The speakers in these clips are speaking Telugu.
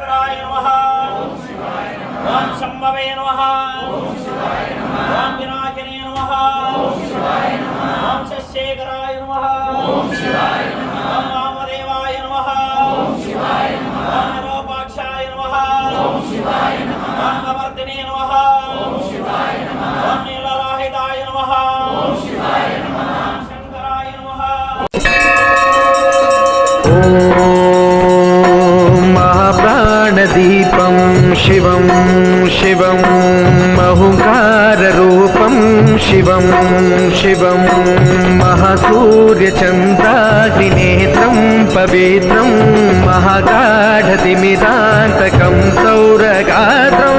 పరమేశ్వరాయ నమ. ఓం శంభవే నమ. ఓం వినాయకనే నమ. ఓం శశేఖరాయ నమ. ఓం వామదేవాయ నమ. ఓం నమ. ఓం నమ. ఓం నీలరాహితాయ నమ. ఓం శంకరాయ నమ. शिवं शिवं महुकाररूपं शिवं शिवं महासूर्यचन्द्राग्निनेत्रं पवित्रं महागाढतिमिदान्तकं सौरगात्रं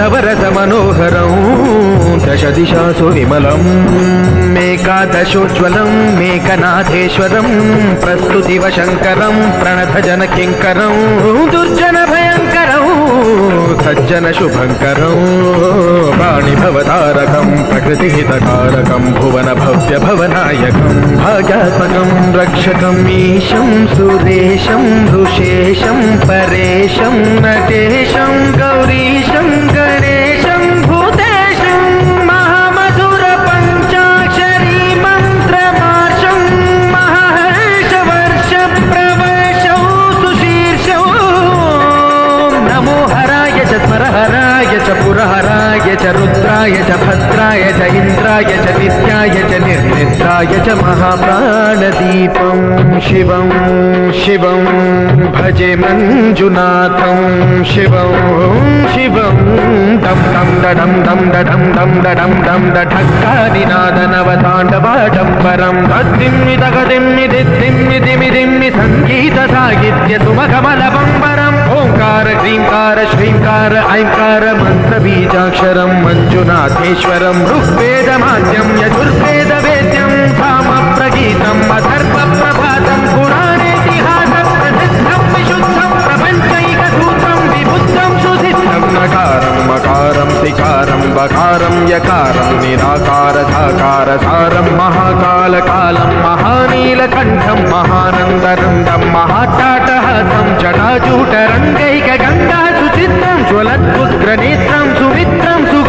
నవరస మనోహరం దశ దిశాసు విమలం మేకాదశోజ్వలం మేకనాథేశ్వరం ప్రస్తుతివ శంకరం ప్రణతజన కింకరం దుర్జన భయంకరం సజ్జన శుభంకరం పాణిభవతారకం ప్రకృతిహితకారకం భువన భవ్య భవనాయకం భాగ్యాత్మకం రక్షకం ఈశం సురేశం ఋషేశం పరేశం నటేశం గౌరీ హరహరాయ చ పురహరాయ చ రుద్రాయ చ భద్రాయ చ ఇంద్రాయ చ నిత్యాయ చ నిర్నిద్రాయ చ మహాప్రాణదీపం శివం శివం భజే మంజునాథం శివం శివం దం దం దడం దం దడం దం దడం దం దఢక్కాని నాదనవతాండవాటం పరం దిమ్మి దగదిమ్మి దిమ్మి దిమి దిమ్మి సంగీత సాహిత్య సుమకమలవం ఓంకార హ్రీంకార శ్రీంకార ఐంకార మంత్ర బీజాక్షరం మంజునాథేశ్వరం ఋగ్వేదమాద్యం యజుర్వే డంబకారం యకారం నిరాకార సాకార సారం మహాకాల మహాకాళకాలం మహానీలకంఠం మహానందరంగం మహాటాటహసం జటాజూటరంగైక గంగా సుచిత్రం జ్వలద్భుగ్రనేత్రం సుమిత్రం సు